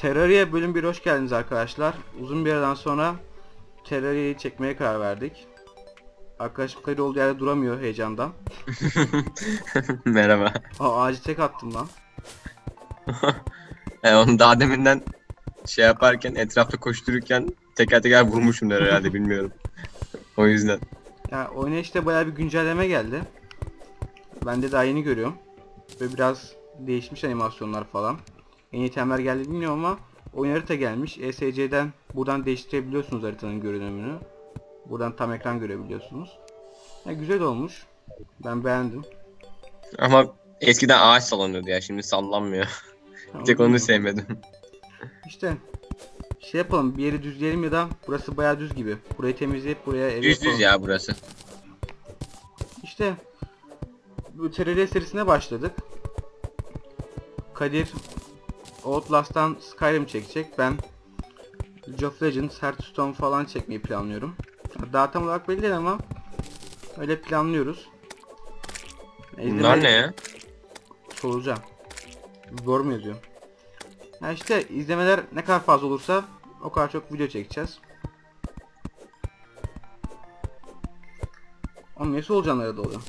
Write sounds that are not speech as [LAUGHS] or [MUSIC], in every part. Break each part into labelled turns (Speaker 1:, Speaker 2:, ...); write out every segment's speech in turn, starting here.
Speaker 1: Terraria bölüm 1 hoş geldiniz arkadaşlar. Uzun bir aradan sonra Terraria'yı çekmeye karar verdik. Arkadaşım kayıt olduğu yerde duramıyor heyecandan. [LAUGHS]
Speaker 2: Merhaba.
Speaker 1: Aa ağacı tek attım lan. [LAUGHS]
Speaker 2: E, onu daha deminden şey yaparken etrafta koştururken teker teker vurmuşumdur herhalde [LAUGHS] bilmiyorum. o yüzden.
Speaker 1: Ya oyuna işte bayağı bir güncelleme geldi. Ben de daha yeni görüyorum. Ve biraz değişmiş animasyonlar falan. Yeni itemler geldi bilmiyorum ama oyun harita gelmiş. ESC'den buradan değiştirebiliyorsunuz haritanın görünümünü. Buradan tam ekran görebiliyorsunuz. Ya güzel olmuş. Ben beğendim.
Speaker 2: Ama eskiden ağaç sallanıyordu ya şimdi sallanmıyor. Bir tek onu sevmedim.
Speaker 1: İşte şey yapalım bir yeri düzleyelim ya da burası bayağı düz gibi. Burayı temizleyip buraya ev
Speaker 2: Düz
Speaker 1: yapalım.
Speaker 2: düz ya burası.
Speaker 1: İşte bu Terraria serisine başladık. Kadir Outlast'tan Skyrim çekecek. Ben League of Legends, Hearthstone falan çekmeyi planlıyorum. Daha tam olarak belli değil ama öyle planlıyoruz.
Speaker 2: Bunlar ne ya?
Speaker 1: Soracağım. Zor mu yazıyor? Ya işte izlemeler ne kadar fazla olursa o kadar çok video çekeceğiz. Oğlum niye solucanlara doluyor?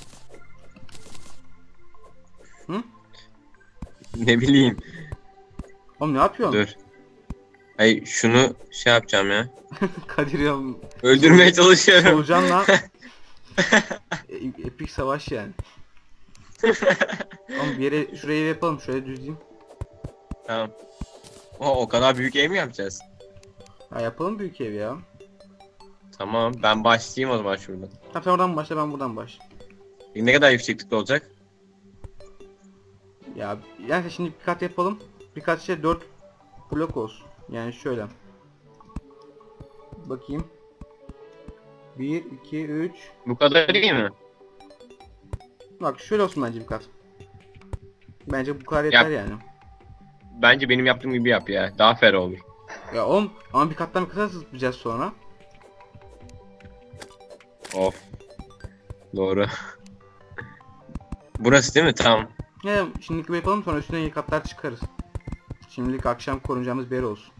Speaker 1: Hı?
Speaker 2: Ne bileyim.
Speaker 1: Oğlum ne yapıyorsun?
Speaker 2: Dur. Ay şunu şey yapacağım ya. [LAUGHS]
Speaker 1: Kadir ya
Speaker 2: Öldürmeye çalışıyorum.
Speaker 1: solucanla [LAUGHS] E- epik savaş yani. Oğlum bir yere şuraya ev yapalım şöyle düzleyeyim.
Speaker 2: tamam. O, o kadar büyük ev mi yapacağız?
Speaker 1: Ha yapalım büyük ev ya.
Speaker 2: Tamam ben başlayayım o zaman şuradan.
Speaker 1: Tamam sen oradan başla ben buradan baş.
Speaker 2: E, Ne kadar yükseklikte olacak?
Speaker 1: Ya yani şimdi bir kat yapalım. Bir kat şey 4 blok olsun. Yani şöyle. Bakayım. 1, 2, 3.
Speaker 2: Bu kadar iyi mi?
Speaker 1: Bak şöyle olsun bence bir kat. Bence bu kadar yeter
Speaker 2: Yap.
Speaker 1: yani.
Speaker 2: Bence benim yaptığım gibi yap ya. Daha fer olur.
Speaker 1: Ya oğlum ama bir kattan bir kata zıplayacağız sonra.
Speaker 2: Of. Doğru. Burası değil mi? Tamam.
Speaker 1: Ya şimdilik bir yapalım sonra üstüne katlar çıkarız. Şimdilik akşam korunacağımız bir yer olsun.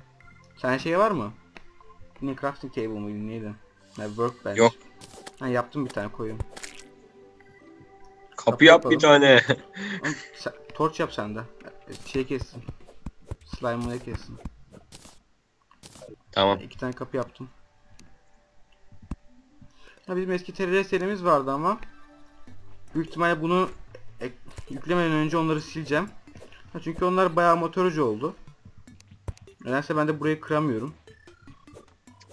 Speaker 1: Sen şey var mı? Ne crafting table mıydı neydi? Ha, workbench.
Speaker 2: Yok.
Speaker 1: Ha yaptım bir tane koyun.
Speaker 2: Kapı yap bir tane.
Speaker 1: Oğlum, sen- torç yap sen de. Şey kessin. Slime'ını kessin.
Speaker 2: tamam.
Speaker 1: İki tane kapı yaptım. Ya bizim eski TRD serimiz vardı ama büyük ihtimalle bunu yüklemeden önce onları sileceğim. Ha, çünkü onlar bayağı motorcu oldu. Nedense ben de burayı kıramıyorum.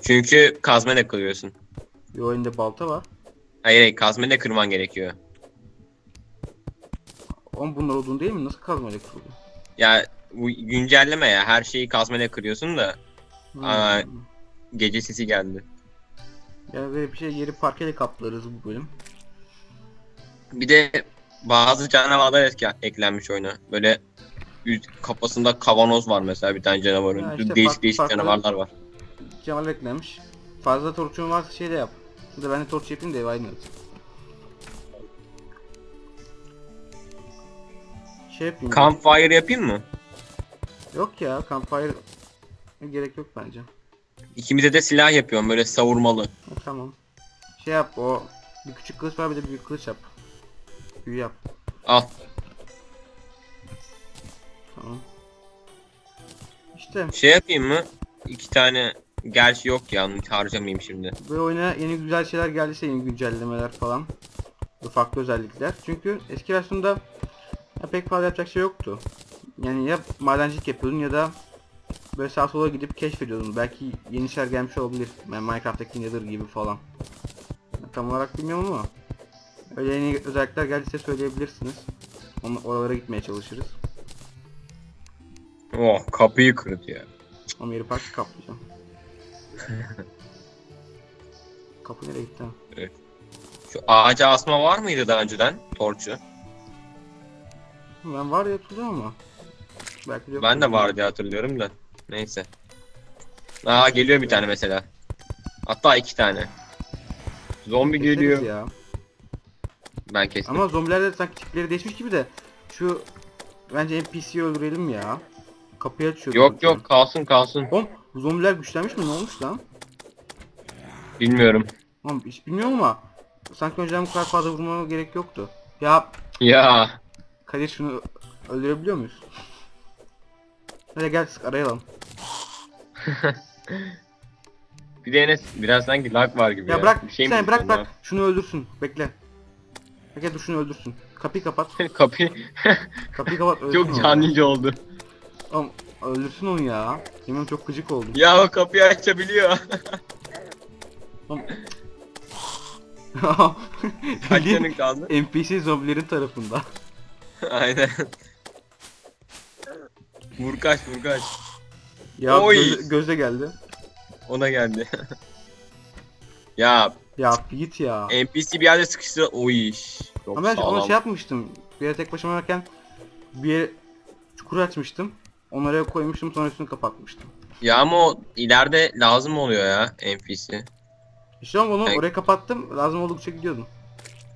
Speaker 2: Çünkü kazmayla kırıyorsun.
Speaker 1: Bir oyunda balta var.
Speaker 2: Hayır hayır kazmayla kırman gerekiyor.
Speaker 1: Oğlum bunlar odun değil mi? Nasıl kazmayla kırılıyor?
Speaker 2: Ya bu güncelleme ya. Her şeyi kazmayla kırıyorsun da
Speaker 1: Hmm.
Speaker 2: Aa. gece sesi geldi.
Speaker 1: Ya böyle bir şey yeri parkeyle kaplarız bu bölüm.
Speaker 2: Bir de bazı canavarlar etki- eklenmiş oyuna. Böyle kafasında kavanoz var mesela bir tane canavarın.
Speaker 1: Ya işte
Speaker 2: değişik
Speaker 1: farklı
Speaker 2: değişik
Speaker 1: farklı-
Speaker 2: canavarlar var.
Speaker 1: Cemal eklemiş. Fazla torçun varsa şey de yap. Şurada ben de torç yapayım da ev aynı olsun. Şey yapayım. ya.
Speaker 2: Campfire yapayım mı?
Speaker 1: Yok ya campfire gerek yok bence.
Speaker 2: İkimize de silah yapıyorum böyle savurmalı.
Speaker 1: Ha, tamam. Şey yap o bir küçük kılıç var bir de büyük kılıç yap. Büyü yap.
Speaker 2: Al.
Speaker 1: İşte
Speaker 2: Şey yapayım mı? İki tane gerçi yok ya harcamayayım şimdi.
Speaker 1: bu oyuna yeni güzel şeyler geldiyse yeni güncellemeler falan. Farklı özellikler. Çünkü eski versiyonda ya pek fazla yapacak şey yoktu. Yani ya madencilik yapıyordun ya da böyle sağa sola gidip keşfediyordun. Belki yeni şeyler gelmiş olabilir. Yani Minecraft'taki Nether gibi falan. Tam olarak bilmiyorum ama öyle yeni özellikler geldiyse söyleyebilirsiniz. Onu, oralara gitmeye çalışırız.
Speaker 2: Oh kapıyı kırdı ya.
Speaker 1: Ama yeri farklı kaplayacağım. Kapı nereye gitti? ha?
Speaker 2: Şu ağaca asma var mıydı daha önceden torçu?
Speaker 1: Ben var ya hatırlıyorum ama. Belki yok.
Speaker 2: Ben de var diye hatırlıyorum da. Neyse. Aa geliyor bir tane mesela. Hatta iki tane. Zombi
Speaker 1: Keseriz
Speaker 2: geliyor.
Speaker 1: Ya.
Speaker 2: Ben kestim.
Speaker 1: Ama zombilerde sanki tipleri değişmiş gibi de şu bence NPC'yi öldürelim ya. Kapıyı açıyor.
Speaker 2: Yok yok kalsın kalsın.
Speaker 1: Oğlum zombiler güçlenmiş mi? Ne olmuş lan?
Speaker 2: Bilmiyorum.
Speaker 1: Oğlum hiç bilmiyorum ama sanki önceden bu kadar fazla vurmama gerek yoktu. Ya
Speaker 2: Ya.
Speaker 1: Kadir şunu öldürebiliyor muyuz? Hadi gel sık arayalım. [LAUGHS]
Speaker 2: Bir de Enes biraz sanki lag var gibi ya.
Speaker 1: Ya bırak
Speaker 2: Bir şey
Speaker 1: sen bırak bırak şunu öldürsün. Bekle. Bekle dur şunu öldürsün. Kapıyı kapat. [LAUGHS]
Speaker 2: Kapıyı
Speaker 1: Kapıyı kapat [LAUGHS]
Speaker 2: çok canice oldu.
Speaker 1: Oğlum öldürsün onu ya. Yemin çok gıcık oldum.
Speaker 2: Ya o kapıyı açabiliyor.
Speaker 1: Oğlum. [LAUGHS]
Speaker 2: Kaç canın kaldı?
Speaker 1: NPC zombilerin tarafında. [LAUGHS]
Speaker 2: Aynen. Vur kaç vur kaç.
Speaker 1: Ya
Speaker 2: Oy.
Speaker 1: göz, gözde geldi.
Speaker 2: Ona geldi. [LAUGHS] ya
Speaker 1: Ya git ya.
Speaker 2: NPC bir yerde sıkıştı. Oy. Çok
Speaker 1: Ama ben onu şey yapmıştım. Bir yere tek başıma varken bir yere çukur açmıştım. Onları koymuştum sonra üstünü kapatmıştım.
Speaker 2: Ya ama o ileride lazım oluyor ya NPC.
Speaker 1: İşte ama onu
Speaker 2: Evet.
Speaker 1: oraya kapattım. Lazım oldukça gidiyordum.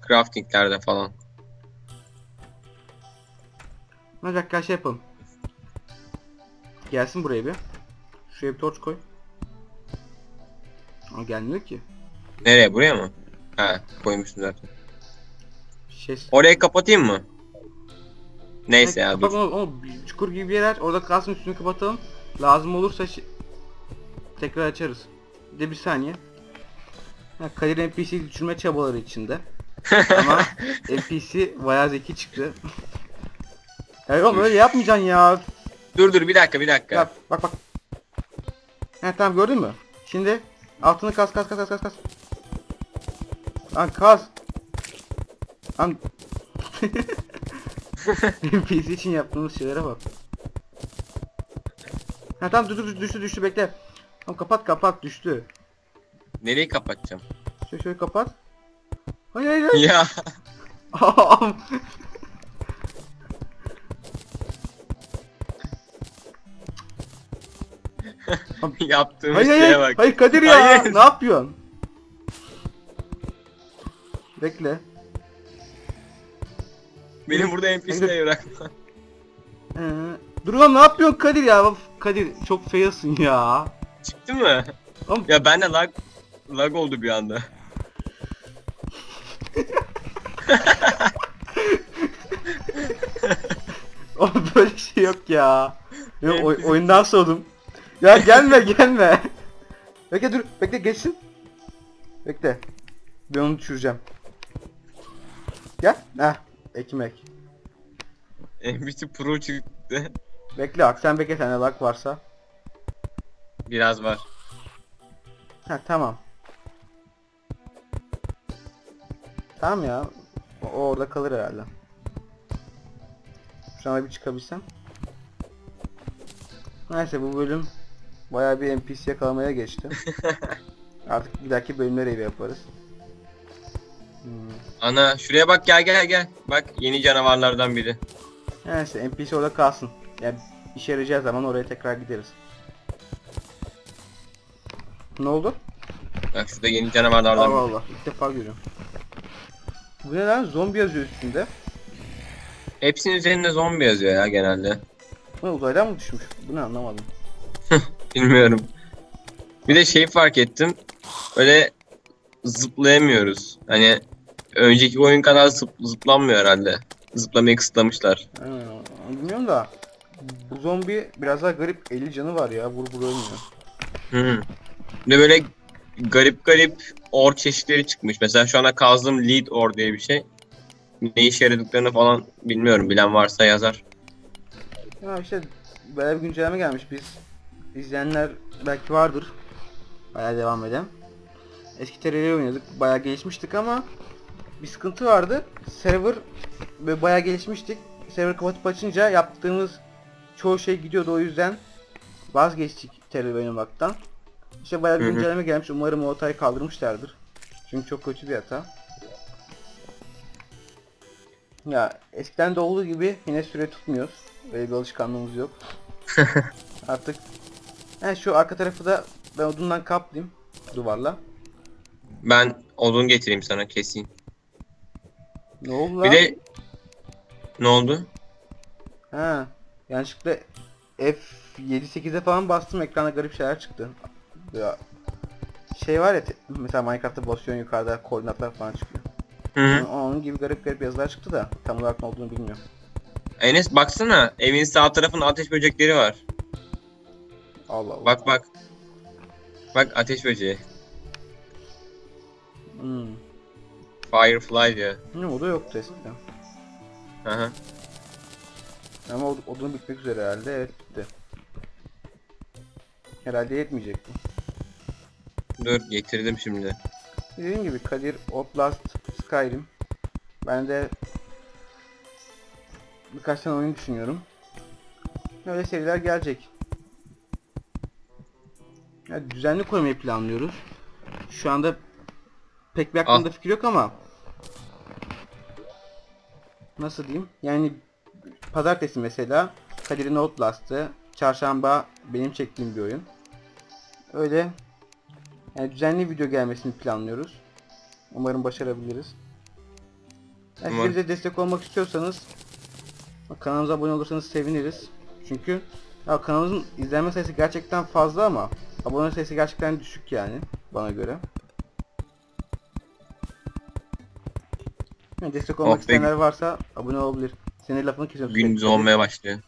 Speaker 2: Craftinglerde falan.
Speaker 1: Hadi bak gel şey yapalım. Gelsin buraya bir. Şuraya bir torç koy. Ama gelmiyor ki.
Speaker 2: Nereye buraya mı? Ha koymuşsun zaten.
Speaker 1: Şey...
Speaker 2: Orayı kapatayım mı? Neyse ya dur.
Speaker 1: onu bir çukur gibi bir yer. Orada kalsın üstünü kapatalım. Lazım olursa şi- tekrar açarız. Bir de bir saniye. Ha, Kadir NPC düşürme çabaları içinde. [LAUGHS] Ama NPC bayağı zeki çıktı. [LAUGHS] Ya oğlum öyle yapmayacaksın ya.
Speaker 2: Dur dur bir dakika bir dakika.
Speaker 1: Bak bak bak. He tamam gördün mü? Şimdi altını kas kas kas kas kas kas. Lan kas. Lan [LAUGHS] NPC için yaptığımız şeylere bak. Ha tamam dur dur düştü düştü bekle. Tamam kapat kapat düştü.
Speaker 2: Nereyi kapatacağım?
Speaker 1: Şöyle şöyle kapat. Hayır hayır hayır.
Speaker 2: ya [LAUGHS] [LAUGHS] yaptığım
Speaker 1: hayır
Speaker 2: şeye
Speaker 1: hayır,
Speaker 2: bak.
Speaker 1: hayır Kadir ya
Speaker 2: Hayır.
Speaker 1: ne yapıyorsun? Bekle.
Speaker 2: Beni burada NPC'ye bırakma.
Speaker 1: Ee, dur lan ne yapıyorsun Kadir ya? Of, Kadir çok failsin ya.
Speaker 2: Çıktı mı?
Speaker 1: Oğlum-
Speaker 2: Ya bende lag lag oldu bir anda. [LAUGHS]
Speaker 1: Oğlum böyle şey yok ya. Yok, oy- oyundan soğudum. Ya gelme [LAUGHS] gelme. Bekle dur bekle geçsin. Bekle. Ben onu düşüreceğim. Gel. Heh ekmek.
Speaker 2: NPC Pro çıktı.
Speaker 1: Bekle bak sen bekle sende lag varsa.
Speaker 2: Biraz var.
Speaker 1: Ha tamam. Tamam ya. O, o orada kalır herhalde. Şuna bir çıkabilsem. Neyse bu bölüm bayağı bir NPC yakalamaya geçti. [LAUGHS] Artık bir dahaki bölümleri evi yaparız.
Speaker 2: Ana şuraya bak gel gel gel. Bak yeni canavarlardan biri.
Speaker 1: Neyse NPC orada kalsın. Yani işe yarayacağı zaman oraya tekrar gideriz. Ne oldu?
Speaker 2: Bak şurada yeni canavarlardan
Speaker 1: Allah
Speaker 2: biri.
Speaker 1: Allah ilk defa görüyorum. Bu ne lan? Zombi yazıyor üstünde.
Speaker 2: Hepsinin üzerinde zombi yazıyor ya genelde.
Speaker 1: Bu ne uzaydan mı düşmüş? Bu ne anlamadım.
Speaker 2: Bilmiyorum. Bir de şey fark ettim. Böyle zıplayamıyoruz. Hani önceki oyun kadar zıp, zıplanmıyor herhalde. Zıplamayı kısıtlamışlar.
Speaker 1: Ha, bilmiyorum da bu zombi biraz daha garip 50 canı var ya vur vur ölmüyor.
Speaker 2: Hı. Bir de böyle garip garip or çeşitleri çıkmış. Mesela şu anda kazdığım lead or diye bir şey. Ne işe yaradıklarını falan bilmiyorum. Bilen varsa yazar.
Speaker 1: Ya işte böyle bir güncelleme gelmiş biz izleyenler belki vardır. Bayağı devam eden. Eski TR'leri oynadık bayağı gelişmiştik ama bir sıkıntı vardı. Server böyle bayağı gelişmiştik. Server kapatıp açınca yaptığımız çoğu şey gidiyordu o yüzden vazgeçtik TR oynamaktan. İşte bayağı bir güncelleme gelmiş. Umarım o hatayı kaldırmışlardır. Çünkü çok kötü bir hata. Ya eskiden de olduğu gibi yine süre tutmuyoruz. Öyle bir alışkanlığımız yok. [LAUGHS] Artık he, şu arka tarafı da ben odundan kaplayayım duvarla.
Speaker 2: Ben odun getireyim sana keseyim.
Speaker 1: Ne oldu lan?
Speaker 2: Bir de ne oldu?
Speaker 1: Ha, yanlışlıkla F7-8'e falan bastım ekranda garip şeyler çıktı. Ya, şey var ya mesela Minecraft'ta basıyorsun yukarıda koordinatlar falan çıkıyor.
Speaker 2: Hı hı.
Speaker 1: Onun gibi garip garip yazılar çıktı da tam olarak ne olduğunu bilmiyorum.
Speaker 2: Enes baksana evin sağ tarafında ateş böcekleri var.
Speaker 1: Allah Allah.
Speaker 2: Bak bak. Bak ateş böceği.
Speaker 1: Hmm.
Speaker 2: Firefly diyor.
Speaker 1: Ne o da yoktu eskiden.
Speaker 2: Hı hı.
Speaker 1: Ama od- odun bitmek üzere herhalde. Evet bitti. Herhalde yetmeyecek bu.
Speaker 2: Dur getirdim şimdi.
Speaker 1: Dediğim gibi Kadir, Outlast, Skyrim. Ben de birkaç tane oyun düşünüyorum. Öyle seriler gelecek. Ya düzenli koymayı planlıyoruz. Şu anda pek bir aklımda fikir yok ama nasıl diyeyim? Yani pazartesi mesela Kadir'in Outlast'ı, çarşamba benim çektiğim bir oyun. Öyle yani düzenli video gelmesini planlıyoruz. Umarım başarabiliriz. Yani
Speaker 2: Umarım.
Speaker 1: bize destek olmak istiyorsanız kanalımıza abone olursanız seviniriz. Çünkü ya kanalımızın izlenme sayısı gerçekten fazla ama abone sayısı gerçekten düşük yani bana göre. Destek olmak
Speaker 2: be.
Speaker 1: isteyenler varsa abone olabilir. Senin lafını kesiyorum.
Speaker 2: Gündüz
Speaker 1: sürekli.
Speaker 2: olmaya başlıyor.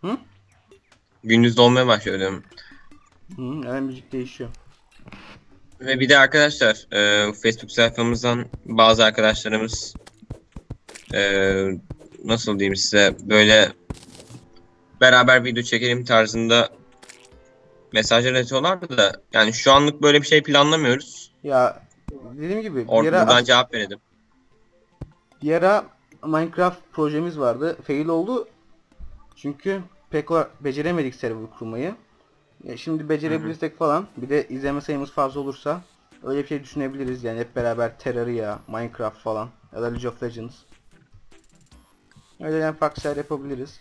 Speaker 1: Hı?
Speaker 2: Gündüz olmaya başlıyor diyorum.
Speaker 1: Hı, yani müzik değişiyor.
Speaker 2: Ve bir de arkadaşlar e, Facebook sayfamızdan bazı arkadaşlarımız e, nasıl diyeyim size böyle beraber video çekelim tarzında mesajlar atıyorlar da yani şu anlık böyle bir şey planlamıyoruz.
Speaker 1: Ya dediğim gibi bir
Speaker 2: Or
Speaker 1: ara,
Speaker 2: buradan cevap verelim.
Speaker 1: Bir ara Minecraft projemiz vardı. Fail oldu. Çünkü pek beceremedik server kurmayı. Ya şimdi becerebilirsek falan bir de izleme sayımız fazla olursa öyle bir şey düşünebiliriz yani hep beraber Terraria, Minecraft falan ya da League of Legends. Öyle yani farklı şeyler yapabiliriz.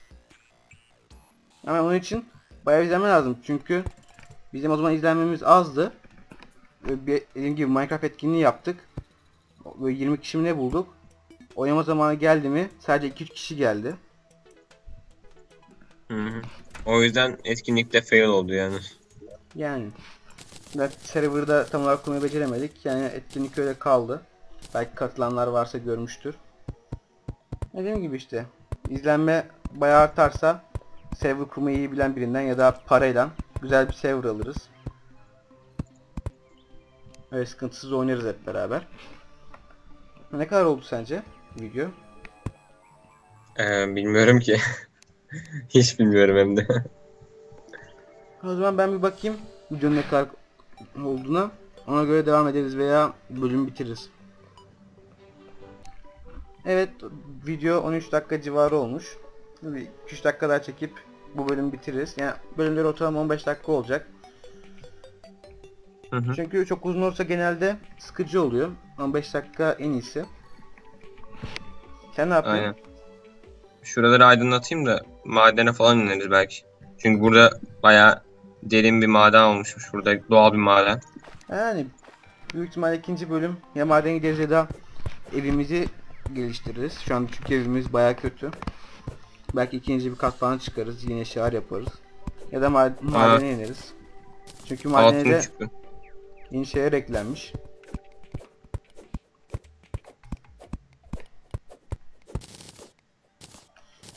Speaker 1: Ama onun için bayağı izlenme lazım çünkü bizim o zaman izlenmemiz azdı. Dediğim gibi Minecraft etkinliği yaptık. Böyle 20 kişi ne bulduk. Oynama zamanı geldi mi sadece 2-3 kişi geldi.
Speaker 2: Hı hı. O yüzden etkinlikte fail oldu yani.
Speaker 1: Yani. Ve serverda tam olarak kurmayı beceremedik. Yani etkinlik öyle kaldı. Belki katılanlar varsa görmüştür. Dediğim gibi işte. izlenme bayağı artarsa server kurmayı iyi bilen birinden ya da parayla güzel bir server alırız. Öyle sıkıntısız oynarız hep beraber. Ne kadar oldu sence video?
Speaker 2: Ee, bilmiyorum ki. [LAUGHS] Hiç bilmiyorum hem de.
Speaker 1: O zaman ben bir bakayım videonun ne kadar olduğuna. Ona göre devam ederiz veya bölüm bitiririz. Evet video 13 dakika civarı olmuş. 2-3 dakika daha çekip bu bölümü bitiririz. Yani bölümler ortalama 15 dakika olacak.
Speaker 2: Hı hı.
Speaker 1: Çünkü çok uzun olursa genelde sıkıcı oluyor. 15 dakika en iyisi. Sen ne yapıyorsun?
Speaker 2: Aynen. Şuraları aydınlatayım da madene falan ineriz belki. Çünkü burada bayağı derin bir maden olmuşmuş. Burada doğal bir maden.
Speaker 1: Yani büyük ihtimal ikinci bölüm ya maden gideriz ya da evimizi geliştiririz. Şu an çünkü evimiz baya kötü. Belki ikinci bir kat falan çıkarız. Yine şehir yaparız. Ya da ma- madene ineriz. Çünkü madene de yeni şeyler eklenmiş.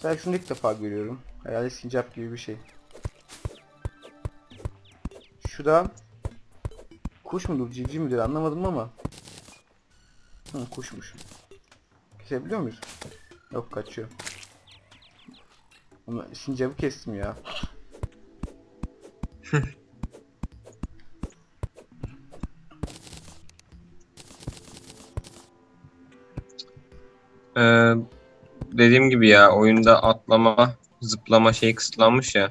Speaker 1: Ben şunu ilk defa görüyorum. Herhalde sincap gibi bir şey. Şu da kuş mudur, civciv midir anlamadım ama. Hı, kuşmuş. Kesebiliyor muyuz? Yok kaçıyor. Ama sincapı kestim ya. [LAUGHS]
Speaker 2: Ee, dediğim gibi ya oyunda atlama, zıplama şey kısıtlanmış ya.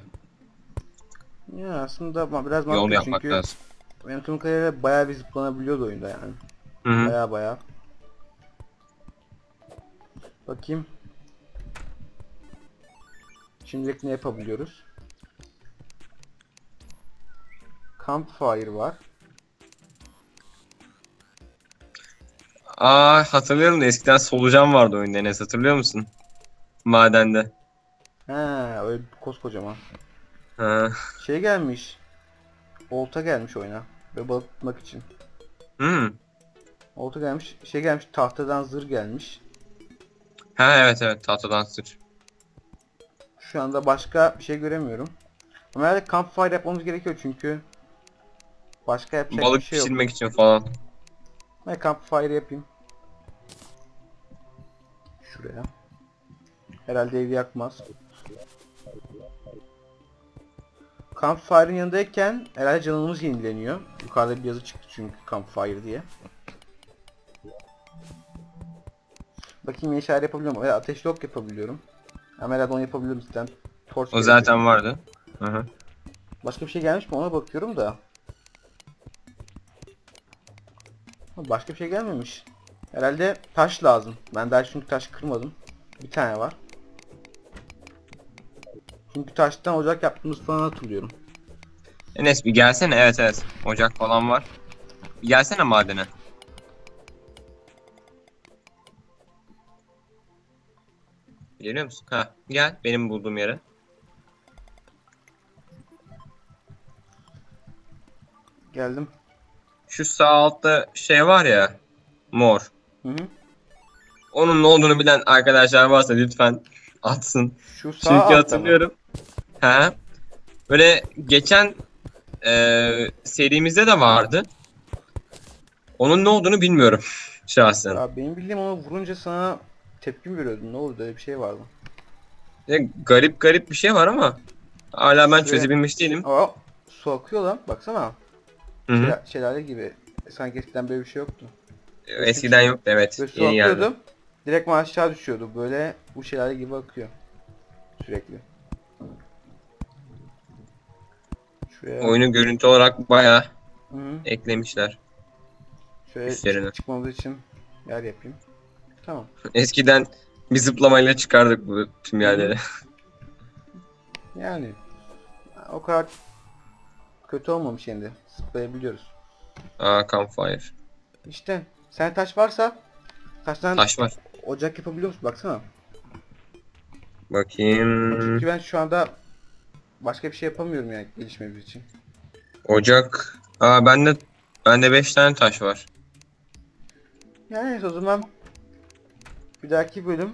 Speaker 1: Ya aslında ma- biraz
Speaker 2: Yol
Speaker 1: mantıklı
Speaker 2: yapmak
Speaker 1: çünkü
Speaker 2: lazım.
Speaker 1: benim tüm kadarıyla bayağı bir zıplanabiliyordu oyunda yani.
Speaker 2: Hı hı.
Speaker 1: Baya baya. Bakayım. Şimdilik ne yapabiliyoruz? Campfire var.
Speaker 2: Aa hatırlıyorum da eskiden solucan vardı oyunda Enes hatırlıyor musun? Madende.
Speaker 1: He, öyle koskocaman.
Speaker 2: Ha.
Speaker 1: Şey gelmiş. Olta gelmiş oyuna. Ve balık tutmak için.
Speaker 2: Hmm.
Speaker 1: Olta gelmiş. Şey gelmiş. Tahtadan zırh gelmiş.
Speaker 2: Ha evet evet tahtadan sır.
Speaker 1: Şu anda başka bir şey göremiyorum. Ama herhalde campfire yapmamız gerekiyor çünkü başka yapacak
Speaker 2: Balık
Speaker 1: bir şey yok.
Speaker 2: pişirmek için falan.
Speaker 1: Ben campfire yapayım. Şuraya. Herhalde evi yakmaz. Campfire'ın yanındayken herhalde canımız yenileniyor. Yukarıda bir yazı çıktı çünkü campfire diye. Bakayım şeyler yapabiliyor muyum? Evet, ateşli ok yapabiliyorum. Ama herhalde onu yapabilirim zaten. Torch
Speaker 2: O zaten vardı. Hı hı.
Speaker 1: Başka bir şey gelmiş mi ona bakıyorum da. Başka bir şey gelmemiş. Herhalde taş lazım. Ben daha çünkü taş kırmadım. Bir tane var. Çünkü taştan ocak yaptığımız falan hatırlıyorum.
Speaker 2: Enes bir gelsene evet evet. Ocak falan var. Bir gelsene madene. Geliyor musun? Ha gel benim bulduğum yere.
Speaker 1: Geldim.
Speaker 2: Şu sağ altta şey var ya. Mor.
Speaker 1: Hı hı.
Speaker 2: Onun ne olduğunu bilen arkadaşlar varsa lütfen atsın.
Speaker 1: Şu sağ
Speaker 2: Çünkü
Speaker 1: mı?
Speaker 2: hatırlıyorum. Ha. Böyle geçen eee serimizde de vardı. Onun ne olduğunu bilmiyorum [LAUGHS] şahsen.
Speaker 1: Ya benim bildiğim onu vurunca sana tepki mi veriyordun? Ne oldu? Öyle bir şey vardı.
Speaker 2: Ya garip garip bir şey var ama hala ben
Speaker 1: Şuraya-
Speaker 2: çözebilmiş değilim.
Speaker 1: Aa, su akıyor lan. Baksana.
Speaker 2: Hı hı.
Speaker 1: Şela- Şelale gibi. Sanki eskiden böyle bir şey yoktu.
Speaker 2: Eskiden yoktu evet.
Speaker 1: Böyle su
Speaker 2: Yeni geldi.
Speaker 1: akıyordu. Direkt aşağı düşüyordu. Böyle bu şelale gibi akıyor. Sürekli. Şuraya
Speaker 2: Oyunu görüntü olarak bayağı
Speaker 1: Hı -hı.
Speaker 2: eklemişler.
Speaker 1: Şöyle
Speaker 2: üstlerine.
Speaker 1: çık- çıkmamız için yer yapayım. Tamam. [LAUGHS]
Speaker 2: Eskiden bir zıplamayla çıkardık bu tüm yerlere. [LAUGHS]
Speaker 1: Yani o kadar kötü olmamış şimdi. Zıplayabiliyoruz.
Speaker 2: Aa campfire.
Speaker 1: İşte sen taş varsa taştan
Speaker 2: Taş var.
Speaker 1: ocak yapabiliyor musun? Baksana.
Speaker 2: Bakayım.
Speaker 1: Çünkü ben şu anda başka bir şey yapamıyorum yani gelişmemiz için.
Speaker 2: Ocak. Aa bende bende 5 tane taş var.
Speaker 1: Yani neyse o zaman bir dahaki bölüm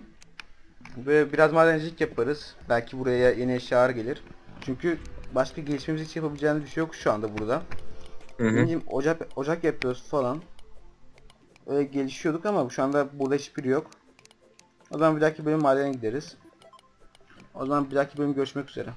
Speaker 1: böyle biraz madencilik yaparız. Belki buraya yeni eşyalar gelir. Çünkü başka gelişmemiz için yapabileceğimiz bir şey yok şu anda burada.
Speaker 2: Hı hı.
Speaker 1: Bildiğim ocak ocak yapıyoruz falan. Öyle gelişiyorduk ama şu anda burada hiçbiri yok. O zaman bir dahaki bölüm madene gideriz. O zaman bir dahaki bölüm görüşmek üzere.